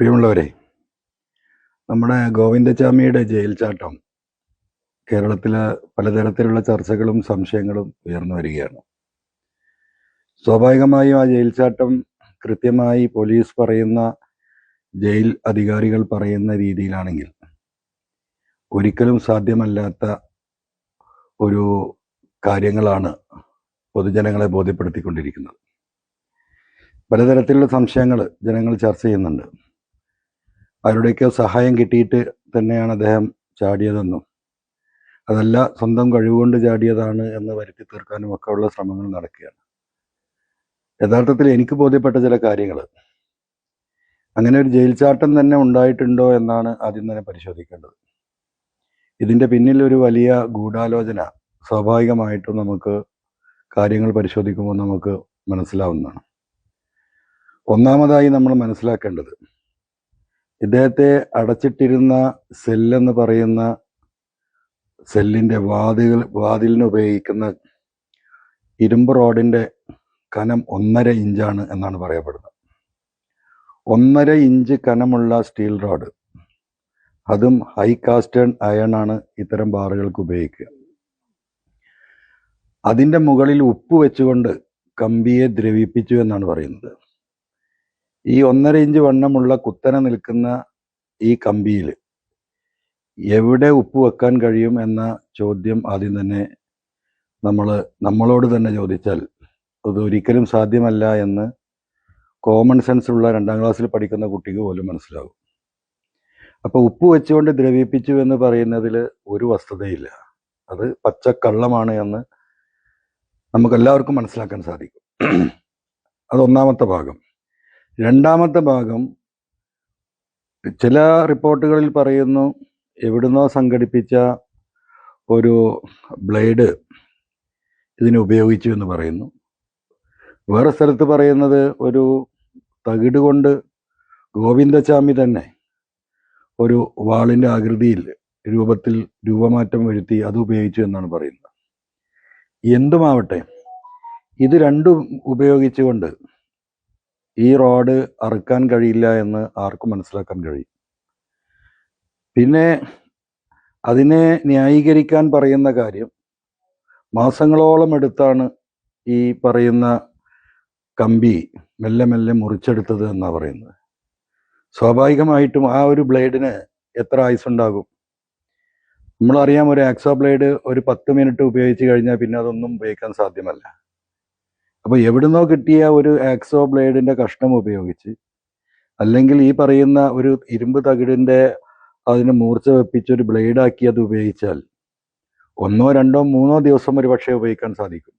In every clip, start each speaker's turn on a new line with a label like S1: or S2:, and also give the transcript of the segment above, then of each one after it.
S1: പ്രിയമുള്ളവരെ നമ്മുടെ ഗോവിന്ദചാമിയുടെ ജയിൽ ചാട്ടം കേരളത്തിൽ പലതരത്തിലുള്ള ചർച്ചകളും സംശയങ്ങളും ഉയർന്നു വരികയാണ്. സ്വാഭാവികമായും ആ ജയിൽ ചാട്ടം കൃത്യമായി പോലീസ് പറയുന്ന ജയിൽ അധികാരികൾ പറയുന്ന രീതിയിലാണെങ്കിൽ ഒരിക്കലും സാധ്യമല്ലാത്ത ഒരു കാര്യങ്ങളാണ് പൊതുജനങ്ങളെ ബോധ്യപ്പെടുത്തിക്കൊണ്ടിരിക്കുന്നത്. പലതരത്തിലുള്ള സംശയങ്ങൾ ജനങ്ങൾ ചർച്ച ചെയ്യുന്നുണ്ട്. ആരുടെയൊക്കെ സഹായം കിട്ടിയിട്ട് തന്നെയാണ് അദ്ദേഹം ചാടിയതെന്നും. അതല്ല സ്വന്തം കഴിവുകൊണ്ട് ചാടിയതാണ് എന്ന് വരുത്തി തീർക്കാനും ഒക്കെ ഉള്ള ശ്രമങ്ങൾ നടക്കുകയാണ്. യഥാർത്ഥത്തിൽ എനിക്ക് ബോധ്യപ്പെട്ട ചില കാര്യങ്ങൾ. അങ്ങനെ ഒരു ജയിൽ ചാട്ടം തന്നെ ഉണ്ടായിട്ടുണ്ടോ എന്നാണ് ആദ്യം തന്നെ പരിശോധിക്കേണ്ടത്. ഇതിന്റെ പിന്നിൽ ഒരു വലിയ ഗൂഢാലോചന സ്വാഭാവികമായിട്ടും നമുക്ക് കാര്യങ്ങൾ പരിശോധിക്കുമ്പോൾ നമുക്ക് മനസ്സിലാവുന്നതാണ്. ഒന്നാമതായി നമ്മൾ മനസ്സിലാക്കേണ്ടത് ഇദ്ദേഹത്തെ അടച്ചിട്ടിരുന്ന സെല്ലെന്ന് പറയുന്ന സെല്ലിന്റെ വാതിൽ വാതിലിന് ഉപയോഗിക്കുന്ന ഇരുമ്പ് റോഡിന്റെ കനം ഒന്നര ഇഞ്ചാണ് എന്നാണ് പറയപ്പെടുന്നത്. ഒന്നര ഇഞ്ച് കനമുള്ള സ്റ്റീൽ റോഡ്. അതും ഹൈ കാസ്റ്റേൺ അയൺ ആണ് ഇത്തരം ബാറുകൾക്ക് ഉപയോഗിക്കുക. അതിന്റെ മുകളിൽ ഉപ്പ് വെച്ചുകൊണ്ട് കമ്പിയെ ദ്രവിപ്പിച്ചു എന്നാണ് പറയുന്നത്. ഈ ഒന്നര ഇഞ്ച് വണ്ണമുള്ള കുത്തനെ നിൽക്കുന്ന ഈ കമ്പിയിൽ എവിടെ ഉപ്പ് വെക്കാൻ കഴിയും എന്ന ചോദ്യം ആദ്യം തന്നെ നമ്മൾ നമ്മളോട് തന്നെ ചോദിച്ചാൽ അത് ഒരിക്കലും സാധ്യമല്ല എന്ന് കോമൺ സെൻസ് ഉള്ള രണ്ടാം ക്ലാസ്സിൽ പഠിക്കുന്ന കുട്ടിക്ക് പോലും മനസ്സിലാകും അപ്പോൾ ഉപ്പ് വെച്ചുകൊണ്ട് ദ്രവിപ്പിച്ചു എന്ന് പറയുന്നതിൽ ഒരു വസ്തുതയില്ല. അത് പച്ചക്കള്ളമാണ് എന്ന് നമുക്കെല്ലാവർക്കും മനസ്സിലാക്കാൻ സാധിക്കും. അത് ഒന്നാമത്തെ ഭാഗം. രണ്ടാമത്തെ ഭാഗം ചില റിപ്പോർട്ടുകളിൽ പറയുന്നു എവിടുന്നോ സംഘടിപ്പിച്ച ഒരു ബ്ലേഡ് ഇതിന് ഉപയോഗിച്ചു എന്ന് പറയുന്നു. വേറെ സ്ഥലത്ത് പറയുന്നത് ഒരു തകിട് കൊണ്ട് ഗോവിന്ദചാമി തന്നെ ഒരു വാളിന്റെ ആകൃതിയിൽ രൂപത്തിൽ രൂപമാറ്റം വരുത്തി അത് ഉപയോഗിച്ചു എന്നാണ് പറയുന്നത്. എന്തുമാവട്ടെ ഇത് രണ്ടും ഉപയോഗിച്ചുകൊണ്ട് ഈ റോഡ് അറുക്കാൻ കഴിയില്ല എന്ന് ആർക്കും മനസ്സിലാക്കാൻ കഴിയും. പിന്നെ അതിനെ ന്യായീകരിക്കാൻ പറയുന്ന കാര്യം മാസങ്ങളോളം എടുത്താണ് ഈ പറയുന്ന കമ്പി മെല്ലെ മെല്ലെ മുറിച്ചെടുത്തത് എന്നാണ് പറയുന്നത്. സ്വാഭാവികമായിട്ടും ആ ഒരു ബ്ലേഡിന് എത്ര ആയുസുണ്ടാകും നമ്മളറിയാം ഒരു ആക്സോ ബ്ലേഡ് ഒരു പത്ത് മിനിറ്റ് ഉപയോഗിച്ച് കഴിഞ്ഞാൽ പിന്നെ അതൊന്നും ഉപയോഗിക്കാൻ സാധ്യമല്ല. അപ്പോൾ എവിടുന്നോ കിട്ടിയ ഒരു ആക്സോ ബ്ലേഡിന്റെ കഷ്ണം ഉപയോഗിച്ച് അല്ലെങ്കിൽ ഈ പറയുന്ന ഒരു ഇരുമ്പ് തകിടിന്റെ അതിന് മൂർച്ച വെപ്പിച്ച് ഒരു ബ്ലേഡാക്കി അത് ഉപയോഗിച്ചാൽ ഒന്നോ രണ്ടോ മൂന്നോ ദിവസം ഒരു പക്ഷേ ഉപയോഗിക്കാൻ സാധിക്കും.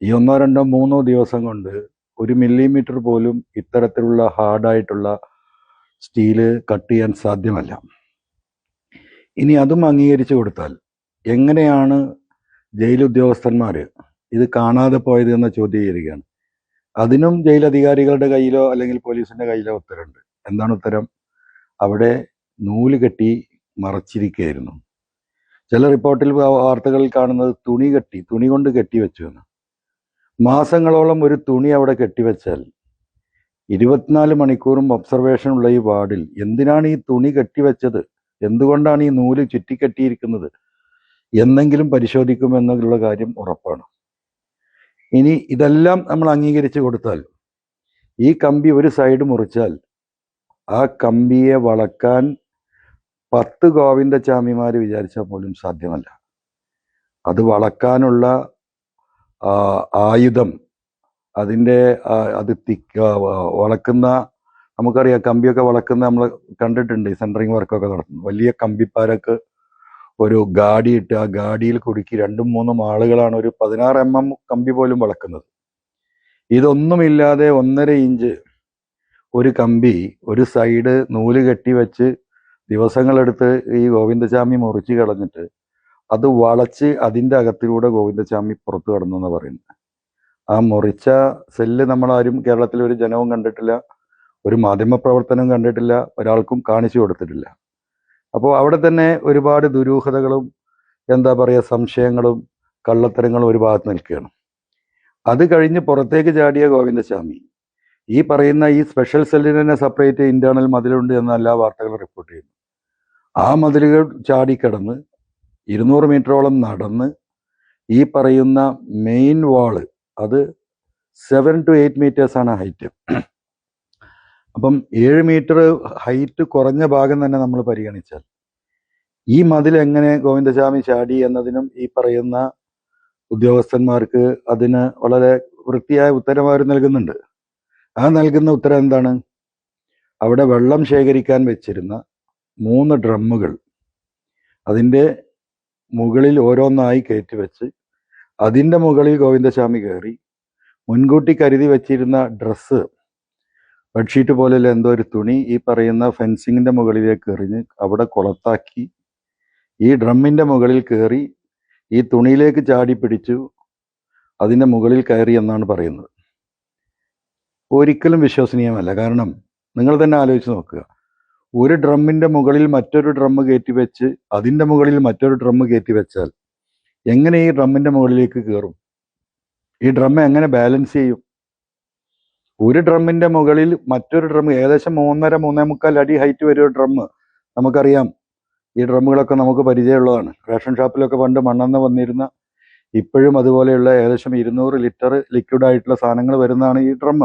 S1: ഈ ഒന്നോ രണ്ടോ മൂന്നോ ദിവസം കൊണ്ട് ഒരു മില്ലിമീറ്റർ പോലും ഇത്തരത്തിലുള്ള ഹാർഡായിട്ടുള്ള സ്റ്റീൽ കട്ട് ചെയ്യാൻ സാധ്യമല്ല. ഇനി അതും അംഗീകരിച്ചു കൊടുത്താൽ എങ്ങനെയാണ് ജയിൽ ഉദ്യോഗസ്ഥന്മാർ ഇത് കാണാതെ പോയത് എന്ന ചോദ്യം ചെയ്യുകയാണ് അതിനും ജയിലധികാരികളുടെ കയ്യിലോ അല്ലെങ്കിൽ പോലീസിന്റെ കയ്യിലോ ഉത്തരമുണ്ട്. എന്താണ് ഉത്തരം? അവിടെ നൂൽ കെട്ടി മറച്ചിരിക്കുകയായിരുന്നു. ചില റിപ്പോർട്ടിൽ വാർത്തകളിൽ കാണുന്നത് തുണി കെട്ടി തുണി കൊണ്ട് കെട്ടിവെച്ചു എന്ന് മാസങ്ങളോളം ഒരു തുണി അവിടെ കെട്ടിവെച്ചാൽ ഇരുപത്തിനാല് മണിക്കൂറും ഒബ്സർവേഷൻ ഉള്ള ഈ വാർഡിൽ എന്തിനാണ് ഈ തുണി കെട്ടിവെച്ചത് എന്തുകൊണ്ടാണ് ഈ നൂൽ ചുറ്റിക്കെട്ടിയിരിക്കുന്നത്? എന്നെങ്കിലും പരിശോധിക്കുമെന്നുള്ള കാര്യം ഉറപ്പാണ്. ഇനി ഇതെല്ലാം നമ്മൾ അംഗീകരിച്ചു കൊടുത്താൽ ഈ കമ്പി ഒരു സൈഡ് മുറിച്ചാൽ ആ കമ്പിയെ വളക്കാൻ പത്ത് ഗോവിന്ദചാമിമാർ വിചാരിച്ചാൽ പോലും സാധ്യമല്ല. അത് വളക്കാനുള്ള ആയുധം അതിന്റെ അത് തിക്ക വളക്കുന്ന നമുക്കറിയാം കമ്പിയൊക്കെ വളക്കുന്ന നമ്മൾ കണ്ടിട്ടുണ്ട് സെന്ററിങ് വർക്കൊക്കെ നടത്തുന്നു വലിയ കമ്പിപ്പാരക്ക് ഒരു ഗാഡി ഇട്ട് ആ ഗാഡിയിൽ കുടുക്കി രണ്ടും മൂന്നും ആളുകളാണ് ഒരു പതിനാറ് എം എം കമ്പി പോലും വളക്കുന്നത്. ഇതൊന്നുമില്ലാതെ ഒന്നര ഇഞ്ച് ഒരു കമ്പി ഒരു സൈഡ് നൂൽ കെട്ടി വെച്ച് ദിവസങ്ങളെടുത്ത് ഈ ഗോവിന്ദസ്വാമി മുറിച്ച് കളഞ്ഞിട്ട് അത് വളച്ച് അതിന്റെ അകത്തിലൂടെ ഗോവിന്ദസ്വാമി പുറത്തു കടന്നു എന്ന് പറയുന്നത്. ആ മുറിച്ച സെല്ല് നമ്മളാരും കേരളത്തിൽ ഒരു ജനവും കണ്ടിട്ടില്ല ഒരു മാധ്യമ മാധ്യമപ്രവർത്തനം കണ്ടിട്ടില്ല ഒരാൾക്കും കാണിച്ചു കൊടുത്തിട്ടില്ല. അപ്പോൾ അവിടെ തന്നെ ഒരുപാട് ദുരൂഹതകളും എന്താ പറയുക സംശയങ്ങളും കള്ളത്തരങ്ങളും ഒരു ഭാഗത്ത് നിൽക്കുകയാണ്. അത് കഴിഞ്ഞ് പുറത്തേക്ക് ചാടിയ ഗോവിന്ദസ്വാമി. ഈ പറയുന്ന ഈ സ്പെഷ്യൽ സെല്ലിന് തന്നെ സെപ്പറേറ്റ് ഇന്റേണൽ മതിലുണ്ട് എന്ന എല്ലാ റിപ്പോർട്ട് ചെയ്യുന്നു. ആ മതിലുകൾ ചാടിക്കിടന്ന് ഇരുന്നൂറ് മീറ്ററോളം നടന്ന് ഈ പറയുന്ന മെയിൻ വാൾ അത് സെവൻ ടു എയ്റ്റ് മീറ്റേഴ്സാണ് ഹൈറ്റ് അപ്പം ഏഴ് മീറ്റർ ഹൈറ്റ് കുറഞ്ഞ ഭാഗം തന്നെ നമ്മൾ പരിഗണിച്ചാൽ ഈ മതിൽ എങ്ങനെ ഗോവിന്ദസ്വാമി ചാടി എന്നതിനും ഈ പറയുന്ന ഉദ്യോഗസ്ഥന്മാർക്ക് അതിന് വളരെ വൃത്തിയായ ഉത്തരം അവർ നൽകുന്നുണ്ട്. ആ നൽകുന്ന ഉത്തരം എന്താണ്? അവിടെ വെള്ളം ശേഖരിക്കാൻ വെച്ചിരുന്ന മൂന്ന് ഡ്രമ്മുകൾ അതിന്റെ മുകളിൽ ഓരോന്നായി കയറ്റി വെച്ച് അതിന്റെ മുകളിൽ ഗോവിന്ദസ്വാമി കയറി മുൻകൂട്ടി കരുതി വെച്ചിരുന്ന ഡ്രസ്സ് ബെഡ്ഷീറ്റ് പോലെയുള്ള എന്തോ ഒരു തുണി ഈ പറയുന്ന ഫെൻസിങ്ങിന്റെ മുകളിലേക്ക് എറിഞ്ഞ് അവിടെ കൊളത്താക്കി ഈ ഡ്രമ്മിന്റെ മുകളിൽ കയറി ഈ തുണിയിലേക്ക് ചാടി പിടിച്ചു അതിന്റെ മുകളിൽ കയറി എന്നാണ് പറയുന്നത്. ഒരിക്കലും വിശ്വസനീയമല്ല. കാരണം നിങ്ങൾ തന്നെ ആലോചിച്ച് നോക്കുക. ഒരു ഡ്രമ്മിന്റെ മുകളിൽ മറ്റൊരു ഡ്രമ്മ് കയറ്റി വെച്ച് അതിന്റെ മുകളിൽ മറ്റൊരു ഡ്രമ്മ് കയറ്റി വെച്ചാൽ എങ്ങനെ ഈ ഡ്രമ്മിന്റെ മുകളിലേക്ക് കയറും? ഈ ഡ്രമ്മ എങ്ങനെ ബാലൻസ് ചെയ്യും? ഒരു ഡ്രമ്മിന്റെ മുകളിൽ മറ്റൊരു ഡ്രം ഏകദേശം മൂന്നര മൂന്നേ മുക്കാൽ അടി ഹൈറ്റ് വരെ ഒരു ഡ്രം നമുക്കറിയാം. ഈ ഡ്രമ്മുകളൊക്കെ നമുക്ക് പരിചയമുള്ളതാണ്. റേഷൻ ഷോപ്പിലൊക്കെ പണ്ട് മണ്ണെന്ന് വന്നിരുന്ന ഇപ്പോഴും അതുപോലെയുള്ള ഏകദേശം ഇരുന്നൂറ് ലിറ്റർ ലിക്വിഡ് ആയിട്ടുള്ള സാധനങ്ങൾ വരുന്നതാണ് ഈ ഡ്രം.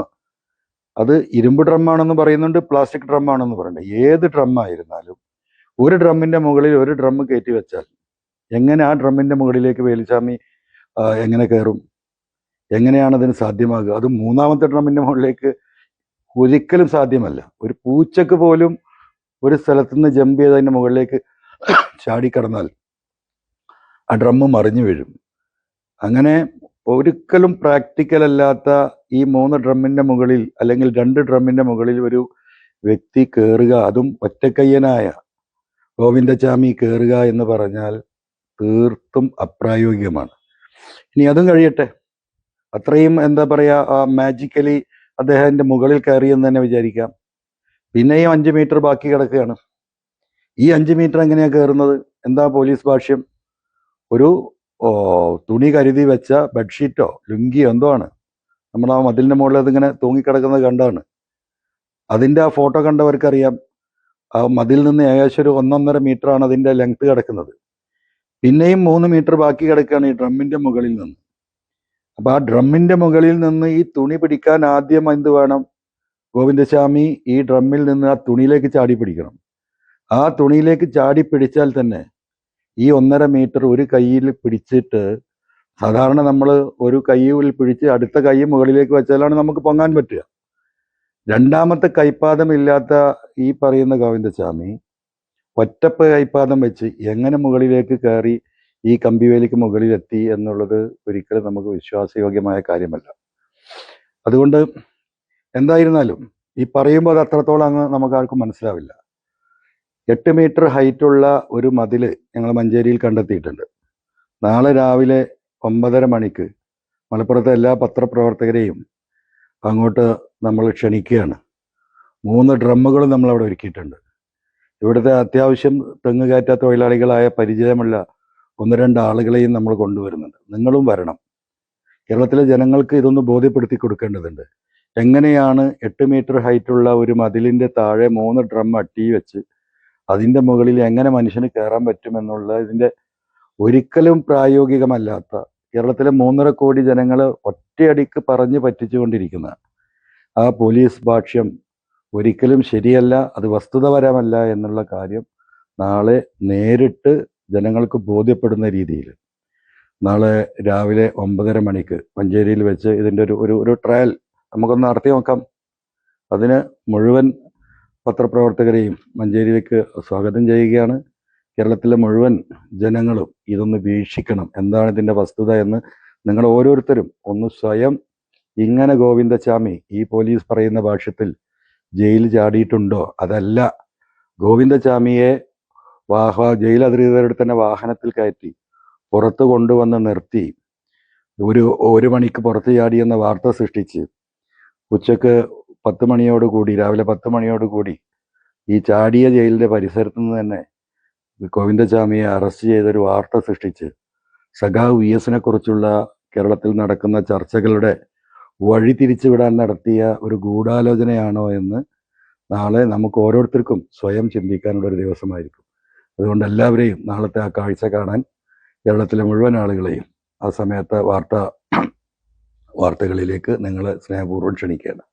S1: അത് ഇരുമ്പ് ഡ്രമ്മാണെന്ന് പറയുന്നുണ്ട് പ്ലാസ്റ്റിക് ഡ്രമ്മാണെന്ന് പറയുന്നുണ്ട്. ഏത് ഡ്രമ്മായിരുന്നാലും ഒരു ഡ്രമ്മിന്റെ മുകളിൽ ഒരു ഡ്രം കയറ്റി വെച്ചാൽ എങ്ങനെ ആ ഡ്രമ്മിന്റെ മുകളിലേക്ക് വേലിച്ചാമി എങ്ങനെ കയറും? എങ്ങനെയാണ് അതിന് സാധ്യമാകുക? അത് മൂന്നാമത്തെ ഡ്രമ്മിന്റെ മുകളിലേക്ക് ഒരിക്കലും സാധ്യമല്ല. ഒരു പൂച്ചക്ക് പോലും ഒരു സ്ഥലത്ത് നിന്ന് ജമ്പ് ചെയ്ത് അതിന്റെ മുകളിലേക്ക് ചാടിക്കടന്നാൽ ആ ഡ്രമ്മ് മറിഞ്ഞു വീഴും. അങ്ങനെ ഒരിക്കലും പ്രാക്ടിക്കൽ അല്ലാത്ത ഈ മൂന്ന് ഡ്രമ്മിന്റെ മുകളിൽ അല്ലെങ്കിൽ രണ്ട് ഡ്രമ്മിന്റെ മുകളിൽ ഒരു വ്യക്തി കയറുക അതും ഒറ്റക്കയ്യനായ ഗോവിന്ദചാമി കയറുക എന്ന് പറഞ്ഞാൽ തീർത്തും അപ്രായോഗികമാണ്. ഇനി അതും കഴിയട്ടെ. അത്രയും എന്താ പറയാ മാജിക്കലി അദ്ദേഹത്തിന്റെ മുകളിൽ കയറിയെന്ന് തന്നെ വിചാരിക്കാം. പിന്നെയും അഞ്ച് മീറ്റർ ബാക്കി കിടക്കുകയാണ്. ഈ അഞ്ച് മീറ്റർ എങ്ങനെയാണ് കയറുന്നത്? എന്താ പോലീസ് ഭാഷ്യം? ഒരു തുണി കരുതി വെച്ച ബെഡ്ഷീറ്റോ ലുങ്കിയോ എന്തോ ആണ്. നമ്മൾ ആ മതിലിന്റെ മുകളിൽ അതിങ്ങനെ തൂങ്ങിക്കിടക്കുന്നത് കണ്ടാണ്. അതിന്റെ ആ ഫോട്ടോ കണ്ടവർക്കറിയാം ആ മതിൽ നിന്ന് ഏകദേശം ഒരു ഒന്നൊന്നര ആണ് അതിന്റെ ലെങ്ത് കിടക്കുന്നത്. പിന്നെയും മൂന്ന് മീറ്റർ ബാക്കി കിടക്കുകയാണ് ഈ ഡ്രമ്മിന്റെ മുകളിൽ നിന്ന്. അപ്പൊ ആ ഡ്രമ്മിന്റെ മുകളിൽ നിന്ന് ഈ തുണി പിടിക്കാൻ ആദ്യം എന്ത് വേണം? ഗോവിന്ദസ്വാമി ഈ ഡ്രമ്മിൽ നിന്ന് ആ തുണിയിലേക്ക് ചാടി പിടിക്കണം. ആ തുണിയിലേക്ക് ചാടി പിടിച്ചാൽ തന്നെ ഈ ഒന്നര മീറ്റർ ഒരു കൈയിൽ പിടിച്ചിട്ട് സാധാരണ നമ്മൾ ഒരു കൈയിൽ പിടിച്ച് അടുത്ത കൈ മുകളിലേക്ക് വെച്ചാലാണ് നമുക്ക് പൊങ്ങാൻ പറ്റുക. രണ്ടാമത്തെ കൈപ്പാദം ഇല്ലാത്ത ഈ പറയുന്ന ഗോവിന്ദസ്വാമി ഒറ്റപ്പ് കൈപ്പാദം വെച്ച് എങ്ങനെ മുകളിലേക്ക് കയറി ഈ കമ്പിവേലിക്ക് മുകളിലെത്തി എന്നുള്ളത് ഒരിക്കലും നമുക്ക് വിശ്വാസയോഗ്യമായ കാര്യമല്ല. അതുകൊണ്ട് എന്തായിരുന്നാലും ഈ പറയുമ്പോൾ അത് അത്രത്തോളം അങ്ങ് നമുക്ക് ആർക്കും മനസ്സിലാവില്ല. എട്ട് മീറ്റർ ഹൈറ്റുള്ള ഒരു മതിൽ ഞങ്ങൾ മഞ്ചേരിയിൽ കണ്ടെത്തിയിട്ടുണ്ട്. നാളെ രാവിലെ ഒമ്പതര മണിക്ക് മലപ്പുറത്തെ എല്ലാ പത്രപ്രവർത്തകരെയും അങ്ങോട്ട് നമ്മൾ ക്ഷണിക്കുകയാണ്. മൂന്ന് ഡ്രമ്മുകൾ നമ്മൾ അവിടെ ഒരുക്കിയിട്ടുണ്ട്. ഇവിടുത്തെ അത്യാവശ്യം തെങ്ങ് കയറ്റ തൊഴിലാളികളായ പരിചയമുള്ള ഒന്ന് രണ്ട് ആളുകളെയും നമ്മൾ കൊണ്ടുവരുന്നുണ്ട്. നിങ്ങളും വരണം. കേരളത്തിലെ ജനങ്ങൾക്ക് ഇതൊന്ന് ബോധ്യപ്പെടുത്തി കൊടുക്കേണ്ടതുണ്ട്. എങ്ങനെയാണ് എട്ട് മീറ്റർ ഹൈറ്റുള്ള ഒരു മതിലിന്റെ താഴെ മൂന്ന് ഡ്രം അട്ടി വെച്ച് അതിന്റെ മുകളിൽ എങ്ങനെ മനുഷ്യന് കയറാൻ പറ്റുമെന്നുള്ള ഇതിന്റെ ഒരിക്കലും പ്രായോഗികമല്ലാത്ത കേരളത്തിലെ മൂന്നര കോടി ജനങ്ങൾ ഒറ്റയടിക്ക് പറഞ്ഞു പറ്റിച്ചുകൊണ്ടിരിക്കുന്ന ആ പോലീസ് ഭാഷ്യം ഒരിക്കലും ശരിയല്ല അത് വസ്തുതപരമല്ല എന്നുള്ള കാര്യം നാളെ നേരിട്ട് ജനങ്ങൾക്ക് ബോധ്യപ്പെടുന്ന രീതിയിൽ. നാളെ രാവിലെ ഒമ്പതര മണിക്ക് മഞ്ചേരിയിൽ വെച്ച് ഇതിന്റെ ഒരു ഒരു ഒരു ട്രയൽ നമുക്കൊന്ന് നടത്തി നോക്കാം. അതിന് മുഴുവൻ പത്രപ്രവർത്തകരെയും മഞ്ചേരിയിലേക്ക് സ്വാഗതം ചെയ്യുകയാണ്. കേരളത്തിലെ മുഴുവൻ ജനങ്ങളും ഇതൊന്ന് വീക്ഷിക്കണം. എന്താണ് ഇതിന്റെ വസ്തുത എന്ന് നിങ്ങൾ ഓരോരുത്തരും ഒന്ന് സ്വയം ഇങ്ങനെ ഗോവിന്ദസ്വാമി ഈ പോലീസ് പറയുന്ന ഭാഷ്യത്തിൽ ജയിൽ ചാടിയിട്ടുണ്ടോ? അതല്ല ഗോവിന്ദചാമിയെ വാഹ ജയിൽ അധികൃതരുടെ തന്നെ വാഹനത്തിൽ കയറ്റി പുറത്ത് കൊണ്ടുവന്ന് നിർത്തി. ഒരു ഒരു മണിക്ക് പുറത്ത് ചാടിയെന്ന വാർത്ത സൃഷ്ടിച്ച്. ഉച്ചയ്ക്ക് പത്ത് മണിയോട് കൂടി രാവിലെ പത്ത് മണിയോട് കൂടി ഈ ചാടിയ ജയിലിന്റെ പരിസരത്തു നിന്ന് തന്നെ ഗോവിന്ദസ്വാമിയെ അറസ്റ്റ് ചെയ്തൊരു വാർത്ത സൃഷ്ടിച്ച്. സഖാവ് വി എസിനെ കുറിച്ചുള്ള കേരളത്തിൽ നടക്കുന്ന ചർച്ചകളുടെ വഴി തിരിച്ചുവിടാൻ നടത്തിയ ഒരു ഗൂഢാലോചനയാണോ എന്ന് നാളെ നമുക്ക് ഓരോരുത്തർക്കും സ്വയം ചിന്തിക്കാനുള്ള ഒരു ദിവസമായിരിക്കും. അതുകൊണ്ട് എല്ലാവരെയും നാളത്തെ ആ കാഴ്ച കാണാൻ കേരളത്തിലെ മുഴുവൻ ആളുകളെയും ആ സമയത്തെ വാർത്ത വാർത്തകളിലേക്ക് നിങ്ങൾ സ്നേഹപൂർവം ക്ഷണിക്കുകയാണ്.